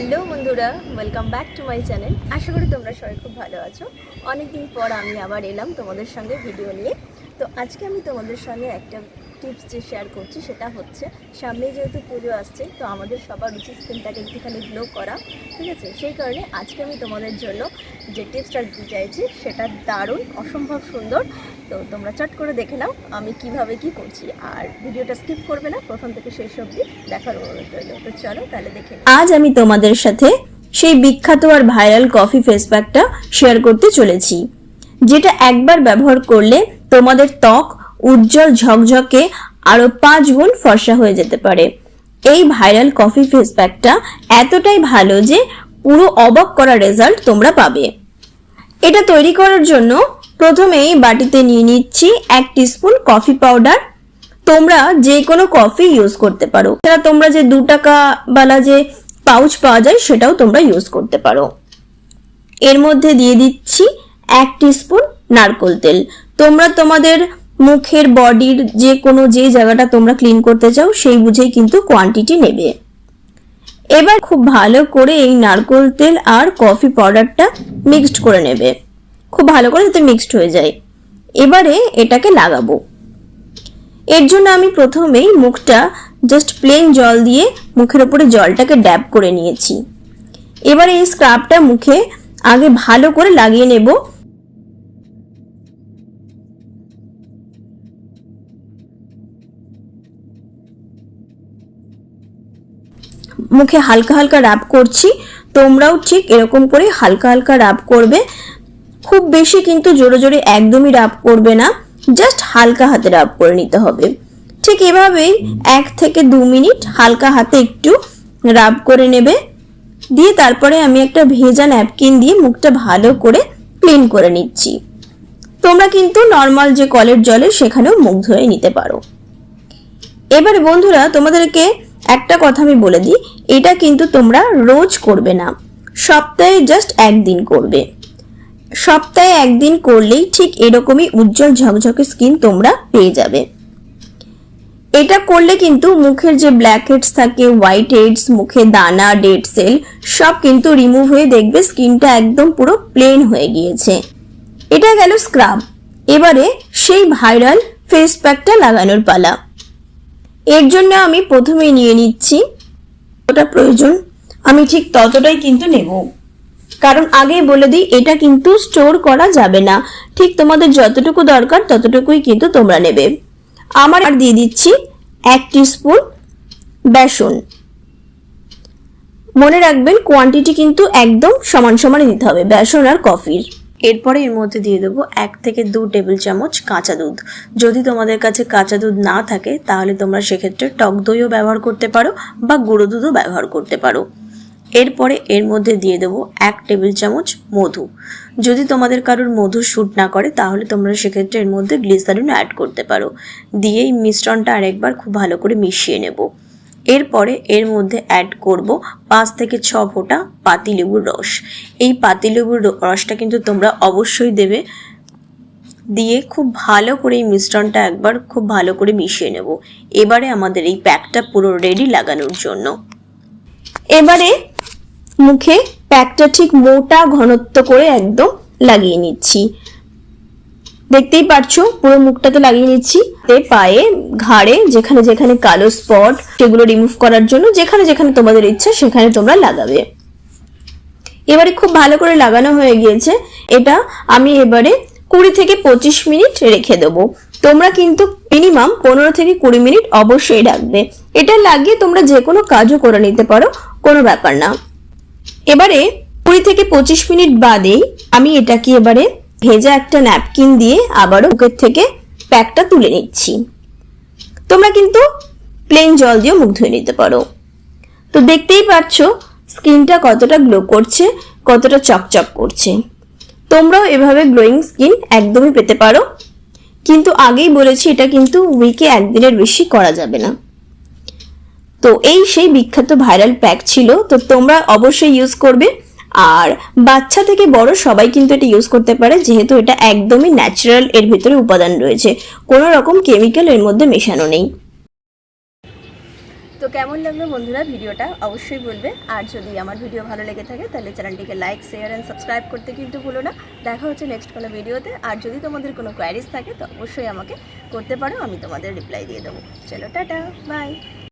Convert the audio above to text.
Hello বন্ধুরা welcome back to my channel আশা করি তোমরা সবাই খুব ভালো আছো। অনেকদিন পর আমি আবার এলাম তোমাদের সঙ্গে ভিডিও নিয়ে। তো আজকে আমি তোমাদের সঙ্গে একটা টিপস যে শেয়ার করছি সেটা হচ্ছে সামনে যেহেতু পুজো আসছে, তো আমাদের সবার উচিত স্কিনটাকে একটুখানি গ্লো করা, ঠিক আছে? সেই কারণে আজকে আমি তোমাদের জন্য যে টিপসটা দিতে চাইছি, সেটা দারুণ, অসম্ভব সুন্দর। তো তোমরা চট করে দেখে নাও আমি কীভাবে কি করছি, আর ভিডিওটা স্কিপ করবে না, প্রথম থেকে শেষ অবধি দেখার অনুরোধ রইল। তো চলো তাহলে দেখে আজ আমি তোমাদের সাথে সেই বিখ্যাত আর ভাইরাল কফি ফেস প্যাকটা শেয়ার করতে চলেছি, যেটা একবার ব্যবহার করলে তোমাদের ত্বক উজ্জ্বল ঝকঝকে আরও পাঁচ গুণ ফর্সা হয়ে যেতে পারে। এই ভাইরাল কফি ফেস প্যাকটা এতটাই ভালো যে পুরো অবাক করা রেজাল্ট তোমরা পাবে। এটা তৈরি করার জন্য প্রথমেই বাটিতে নিয়ে নিচ্ছি এক টিস্পুন কফি পাউডার। তোমরা যে কোনো কফি ইউজ করতে পারো। সেটা তোমরা যে দু টাকা বালা যে পাউচ পাওয়া যায় সেটাও তোমরা ইউজ করতে পারো। এর মধ্যে দিয়ে দিচ্ছি এক টিস্পুন নারকোল তেল। তোমরা তোমাদের মুখের বডির যে কোনো যে জায়গাটা তোমরা ক্লিন করতে চাও, সেই বুঝেই কিন্তু কোয়ান্টিটি নেবে। এবার খুব ভালো করে এই নারকোল তেল আর কফি পাউডারটা মিক্সড করে নেবে। খুব ভালো করে যাতে মিক্সড হয়ে যায়। এবারে এটাকে লাগাবো। এর জন্য আমি প্রথমেই মুখটা জাস্ট প্লেন জল দিয়ে মুখের উপরে জলটাকে ড্যাব করে নিয়েছি। এবার এই স্ক্রাবটা মুখে আগে ভালো করে লাগিয়ে নেব। মুখে হালকা হালকা রাব করছি, তোমরাও ঠিক এরকম করে হালকা হালকা রাব করবে। খুব বেশি কিন্তু জোরে জোরে একদমই রাব করবে না জাস্ট হালকা হাতে রাব করে নিতে হবে। ঠিক এভাবেই এক থেকে দু মিনিট হালকা হাতে একটু রাব করে নেবে। দিয়ে তারপরে আমি একটা ভেজা ন্যাপকিন দিয়ে মুখটা ভালো করে ক্লিন করে নিচ্ছি। তোমরা কিন্তু নর্মাল যে কলের জলে সেখানেও মুখ ধুয়ে নিতে পারো। এবারে বন্ধুরা, তোমাদেরকে একটা কথা আমি বলে দিই, এটা কিন্তু তোমরা রোজ করবে না। সপ্তাহে জাস্ট একদিন করবে। সপ্তাহে একদিন করলেই ঠিক এরকমই উজ্জ্বল ঝকঝকে স্কিন তোমরা পেয়ে যাবে। এটা করলে কিন্তু মুখের যে ব্ল্যাক হেডস থাকে হোয়াইট হেডস মুখে দানা ডেড সেল সব কিন্তু রিমুভ হয়ে দেখবে স্কিনটা একদম পুরো প্লেন হয়ে গিয়েছে। এটা গেল স্ক্রাব এবারে সেই ভাইরাল ফেস প্যাকটা লাগানোর পালা। এর জন্য আমি প্রথমেই নিয়ে নিচ্ছি। ওটা প্রয়োজন, আমি ঠিক ততটাই কিন্তু নেব। কারণ আগেই বলে দিই, এটা কিন্তু স্টোর করা যাবে না। ঠিক তোমাদের যতটুকু দরকার, ততটুকুই কিন্তু তোমরা নেবে। আমার আর দিয়ে দিচ্ছি এক স্পুন বেসন। মনে রাখবেন কোয়ান্টিটি কিন্তু একদম সমান সমানই দিতে হবে, বেসন আর কফির। এরপরে এর মধ্যে দিয়ে দেবো এক থেকে দু টেবিল চামচ কাঁচা দুধ। যদি তোমাদের কাছে কাঁচা দুধ না থাকে, তাহলে তোমরা সেক্ষেত্রে টক দইও ব্যবহার করতে পারো বা গুঁড়ো দুধও ব্যবহার করতে পারো। এরপরে এর মধ্যে দিয়ে দেবো এক টেবিল চামচ মধু। যদি তোমাদের কারোর মধু শ্যুট না করে, তাহলে তোমরা সেক্ষেত্রে এর মধ্যে গ্লিসারিন অ্যাড করতে পারো। দিয়ে এই মিশ্রণটা আরেকবার খুব ভালো করে মিশিয়ে নেব। এরপরে এর মধ্যে অ্যাড করব পাঁচ থেকে ছ ফোঁটা পাতিলেবুর রস। এই পাতিলেবুর রসটা কিন্তু তোমরা অবশ্যই দেবে। দিয়ে খুব ভালো করে এই মিশ্রণটা একবার খুব ভালো করে মিশিয়ে নেব। এবারে আমাদের এই প্যাকটা পুরো রেডি লাগানোর জন্য। এবারে মুখে প্যাকটা ঠিক মোটা ঘনত্ব করে একদম লাগিয়ে নিচ্ছি। দেখতেই পারছ, পুরো মুখটাতে লাগিয়ে নিচ্ছি। পায়ে, ঘাড়ে, যেখানে যেখানে কালো স্পট সেগুলো রিমুভ করার জন্য, যেখানে যেখানে তোমাদের ইচ্ছা, সেখানে তোমরা লাগাবে। এবারে খুব ভালো করে লাগানো হয়ে গিয়েছে। এটা আমি এবারে কুড়ি থেকে পঁচিশ মিনিট রেখে দেবো। তোমরা কিন্তু মিনিমাম পনেরো থেকে কুড়ি মিনিট অবশ্যই রাখবে। এটা লাগিয়ে তোমরা যে কোনো কাজও করে নিতে পারো, কোনো ব্যাপার না। এবারে কুড়ি থেকে পঁচিশ মিনিট বাদেই আমি এটাকে এবারে ভেজা একটা ন্যাপকিন দিয়ে আবারও মুখের থেকে প্যাকটা তুলে নিচ্ছি। তোমরা কিন্তু প্লেন জল দিয়েও মুখ ধুয়ে নিতে পারো। তো দেখতেই পাচ্ছ স্কিনটা কতটা গ্লো করছে, কতটা চকচক করছে। তোমরাও এভাবে গ্লোয়িং স্কিন একদমই পেতে পারো। কিন্তু আগেই বলেছি, এটা কিন্তু উইকে একদিনের বেশি করা যাবে না। তো এই সেই বিখ্যাত ভাইরাল প্যাক ছিল। তো তোমরা অবশ্যই ইউজ করবে। আর বাচ্চা থেকে বড় সবাই কিন্তু এটা ইউজ করতে পারে, যেহেতু এটা একদমই ন্যাচারাল এর ভিতরে উপাদান রয়েছে। কোনো রকম কেমিক্যাল এর মধ্যে মেশানো নেই। তো কেমন লাগল বন্ধুরা ভিডিওটা? অবশ্যই বলবে। আর যদি আমার ভিডিও ভালো লেগে থাকে, তাহলে চ্যানেলটিকে লাইক শেয়ার অ্যান্ড সাবস্ক্রাইব করতে কিন্তু ভুলো না। দেখা হচ্ছে নেক্সট কোনো ভিডিওতে। আর যদি তোমাদের কোনো কোয়ারিজ থাকে, তো অবশ্যই আমাকে করতে পারো, আমি তোমাদের রিপ্লাই দিয়ে দেবো। চলো, টাটা বাই